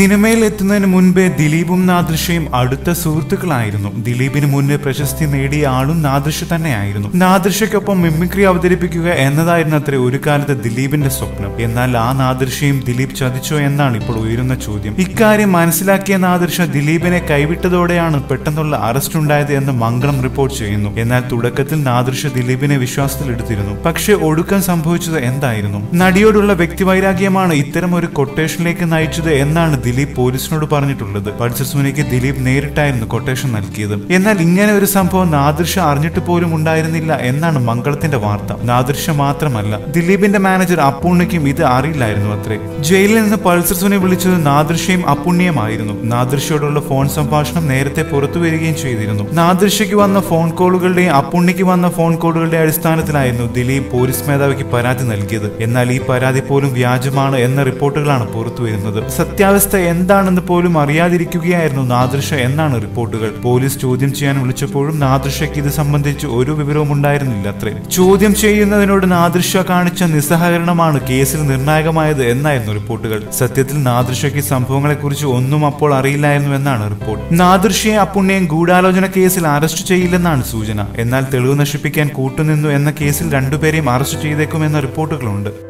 സിനിമയിൽ എത്തുന്നതിന് മുൻപേ ദിലീപും നാദൃശയും അടുത്ത സുഹൃത്തുക്കളായിരുന്നു. ദിലീപിന് മുന്നേ പ്രശസ്തി നേടിയ ആളും നാദൃശ തന്നെയായിരുന്നു. നാദൃശയ്ക്കൊപ്പം മിമിക്രി അവതരിപ്പിക്കുക എന്നതായിരുന്നു അത്ര ഒരു കാലത്ത് ദിലീപിന്റെ സ്വപ്നം. എന്നാൽ ആ നാദൃശയും ദിലീപ് ചതിച്ചോ എന്നാണ് ഇപ്പോൾ ഉയരുന്ന ചോദ്യം. ഇക്കാര്യം മനസ്സിലാക്കിയ നാദൃശ ദിലീപിനെ കൈവിട്ടതോടെയാണ് പെട്ടെന്നുള്ള അറസ്റ്റ് ഉണ്ടായത് എന്ന് മംഗളം റിപ്പോർട്ട് ചെയ്യുന്നു. എന്നാൽ തുടക്കത്തിൽ നാദൃശ ദിലീപിനെ വിശ്വാസത്തിലെടുത്തിരുന്നു പക്ഷേ ഒടുക്കം സംഭവിച്ചത് എന്തായിരുന്നു? നടിയോടുള്ള വ്യക്തിവൈരാഗ്യമാണ് ഇത്തരം ഒരു കൊട്ടേഷനിലേക്ക് നയിച്ചത് എന്നാണ് ദിലീപ് പോലീസിനോട് പറഞ്ഞിട്ടുള്ളത്. പൾസർ സുനിക്ക് ദിലീപ് നേരിട്ടായിരുന്നു കൊട്ടേഷൻ നൽകിയത്. എന്നാൽ ഇങ്ങനെ ഒരു സംഭവം നാദൃശ അറിഞ്ഞിട്ട് പോലും ഉണ്ടായിരുന്നില്ല എന്നാണ് മംഗളത്തിന്റെ വാർത്ത. നാദൃശ മാത്രമല്ല ദിലീപിന്റെ മാനേജർ അപ്പുണ്ണിക്കും ഇത് അറിയില്ലായിരുന്നു അത്രേ. ജയിലിൽ നിന്ന് പൾസർ സുനി വിളിച്ചത് നാദൃശയും അപ്പുണ്ണിയുമായിരുന്നു നാദൃശയോടുള്ള ഫോൺ സംഭാഷണം നേരത്തെ പുറത്തു വരികയും ചെയ്തിരുന്നു. നാദൃശയ്ക്ക് വന്ന ഫോൺ കോളുകളുടെയും അപ്പുണ്ണിക്ക് വന്ന ഫോൺ കോളുകളുടെ അടിസ്ഥാനത്തിലായിരുന്നു ദിലീപ് പോലീസ് മേധാവിക്ക് പരാതി നൽകിയത്. എന്നാൽ ഈ പരാതി പോലും വ്യാജമാണ് എന്ന റിപ്പോർട്ടുകളാണ് പുറത്തു വരുന്നത്. സത്യാവസ്ഥ എന്താണെന്ന് പോലും അറിയാതിരിക്കുകയായിരുന്നു നാദൃശ എന്നാണ് റിപ്പോർട്ടുകൾ. പോലീസ് ചോദ്യം ചെയ്യാൻ വിളിച്ചപ്പോഴും നാദൃശയ്ക്ക് ഇത് സംബന്ധിച്ച് ഒരു വിവരവും ഉണ്ടായിരുന്നില്ല അത്രേ. ചോദ്യം ചെയ്യുന്നതിനോട് നാദൃശ കാണിച്ച നിസ്സഹകരണമാണ് കേസിൽ നിർണായകമായത് എന്നായിരുന്നു റിപ്പോർട്ടുകൾ. സത്യത്തിൽ നാദൃശയ്ക്ക് സംഭവങ്ങളെക്കുറിച്ച് ഒന്നും അപ്പോൾ അറിയില്ലായിരുന്നു എന്നാണ് റിപ്പോർട്ട്. നാദൃശയെ അപ്പുണ്യം ഗൂഢാലോചന കേസിൽ അറസ്റ്റ് ചെയ്യില്ലെന്നാണ് സൂചന. എന്നാൽ തെളിവ് നശിപ്പിക്കാൻ കൂട്ടുനിന്നു എന്ന കേസിൽ രണ്ടുപേരെയും അറസ്റ്റ് ചെയ്തേക്കുമെന്ന റിപ്പോർട്ടുകളുണ്ട്.